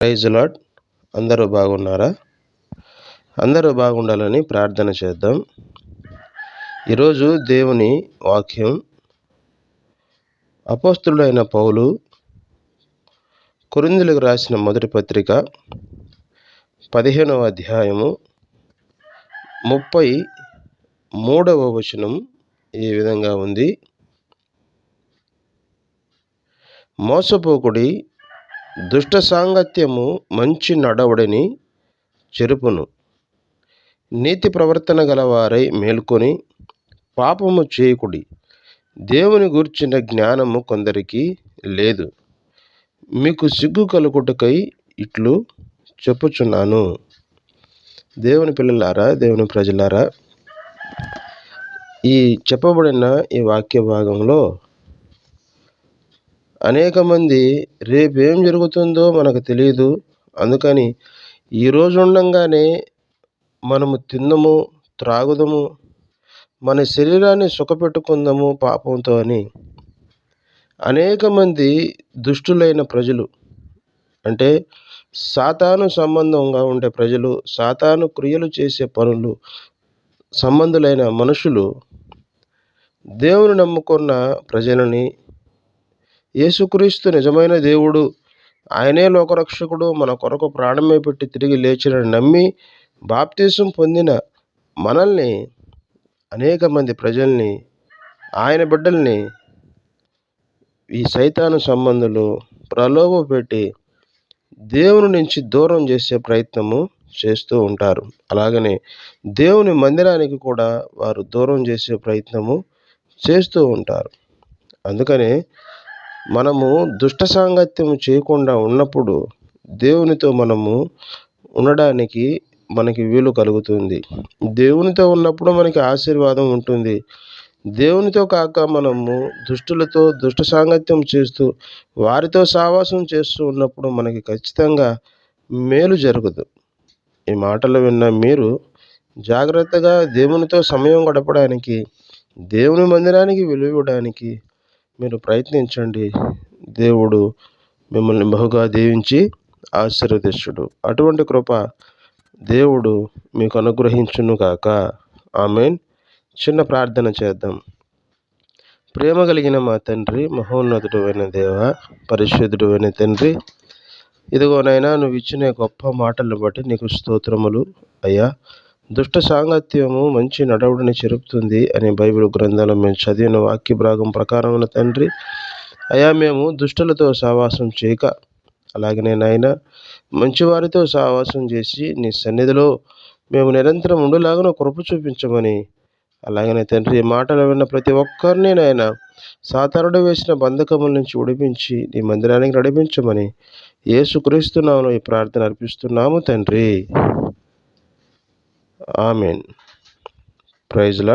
Praise lord అందరూ బాగున్నారా? అందరూ బాగుండాలని ప్రార్థన చేద్దాం. ఈరోజు దేవుని వాక్యం అపోస్తుడైన పౌలు కురిందులకు రాసిన మొదటి పత్రిక పదిహేనవ అధ్యాయము ముప్పై మూడవ వచనం ఈ విధంగా ఉంది. మోసపోకుడి దుష్ట సాంగత్యము మంచి నడవడిని చెరుపును. నీతి ప్రవర్తన గలవారై మేల్కొని పాపము చేయకుడి. దేవుని గూర్చిన జ్ఞానము కొందరికి లేదు. మీకు సిగ్గు కలుగుటకై ఇట్లు చెప్పుచున్నాను. దేవుని పిల్లలారా దేవుని ప్రజలారా ఈ చెప్పబడిన ఈ వాక్య భాగంలో అనేక మంది రేపేం జరుగుతుందో మనకు తెలియదు అందుకని ఈరోజు ఉండంగానే మనము తిందము త్రాగుదము మన శరీరాన్ని సుఖపెట్టుకుందాము పాపంతో అని అనేక మంది దుష్టులైన ప్రజలు అంటే సాతాను సంబంధంగా ఉండే ప్రజలు సాతాను క్రియలు చేసే పనులు సంబంధులైన మనుషులు దేవుని నమ్ముకున్న ప్రజలని యేసుక్రీస్తు నిజమైన దేవుడు. ఆయనే లోకరక్షకుడు. మన కొరకు ప్రాణమే పెట్టి తిరిగి లేచిన నమ్మి బాప్తీసం పొందిన మనల్ని అనేక మంది ప్రజల్ని ఆయన బిడ్డల్ని ఈ సైతాను సంబంధులు ప్రలోభ పెట్టి దేవుని నుంచి దూరం చేసే ప్రయత్నము చేస్తూ ఉంటారు. అలాగనే దేవుని మందిరానికి కూడా వారు దూరం చేసే ప్రయత్నము చేస్తూ ఉంటారు. అందుకనే మనము దుష్ట సాంగత్యం చేయకుండా ఉన్నప్పుడు దేవునితో మనము ఉండడానికి మనకి వీలు కలుగుతుంది. దేవునితో ఉన్నప్పుడు మనకి ఆశీర్వాదం ఉంటుంది. దేవునితో కాక మనము దుష్టులతో దుష్ట సాంగత్యం చేస్తూ వారితో సావాసం చేస్తూ ఉన్నప్పుడు మనకి ఖచ్చితంగా మేలు జరగదు. ఈ మాటలు విన్న మీరు జాగ్రత్తగా దేవునితో సమయం గడపడానికి దేవుని మందిరానికి విలువడానికి మీరు ప్రయత్నించండి. దేవుడు మిమ్మల్ని బహుగా దీవించి ఆశీర్వదించుడు. అటువంటి కృప దేవుడు మీకు అనుగ్రహించును కాక ఆమెన్. చిన్న ప్రార్థన చేద్దాం. ప్రేమ కలిగిన మా తండ్రి మహోన్నతుడు అయిన దేవ పరిశుద్ధుడు అయిన తండ్రి ఇదిగోనైనా నువ్వు ఇచ్చిన గొప్ప మాటలను బట్టి నీకు స్తోత్రములు. అయ్యా దుష్ట సాంగత్యము మంచి నడవడిని చెరుపుతుంది అనే బైబిల్ గ్రంథంలో మేము చదివిన వాక్య భాగం ప్రకారం తండ్రి అయా మేము దుష్టులతో సావాసం చేయక అలాగనే నాయన మంచివారితో సావాసం చేసి నీ సన్నిధిలో మేము నిరంతరం ఉండులాగా కృప చూపించమని. అలాగనే తండ్రి మాటలు విన్న ప్రతి ఒక్కరిని నాయన సాతారుడు వేసిన బంధకముల నుంచి ఉడిపించి నీ మందిరానికి నడిపించమని ఏసుక్రీస్తున్నాము ఈ ప్రార్థన అర్పిస్తున్నాము తండ్రి. ఆమెన్ ప్రైజ్లా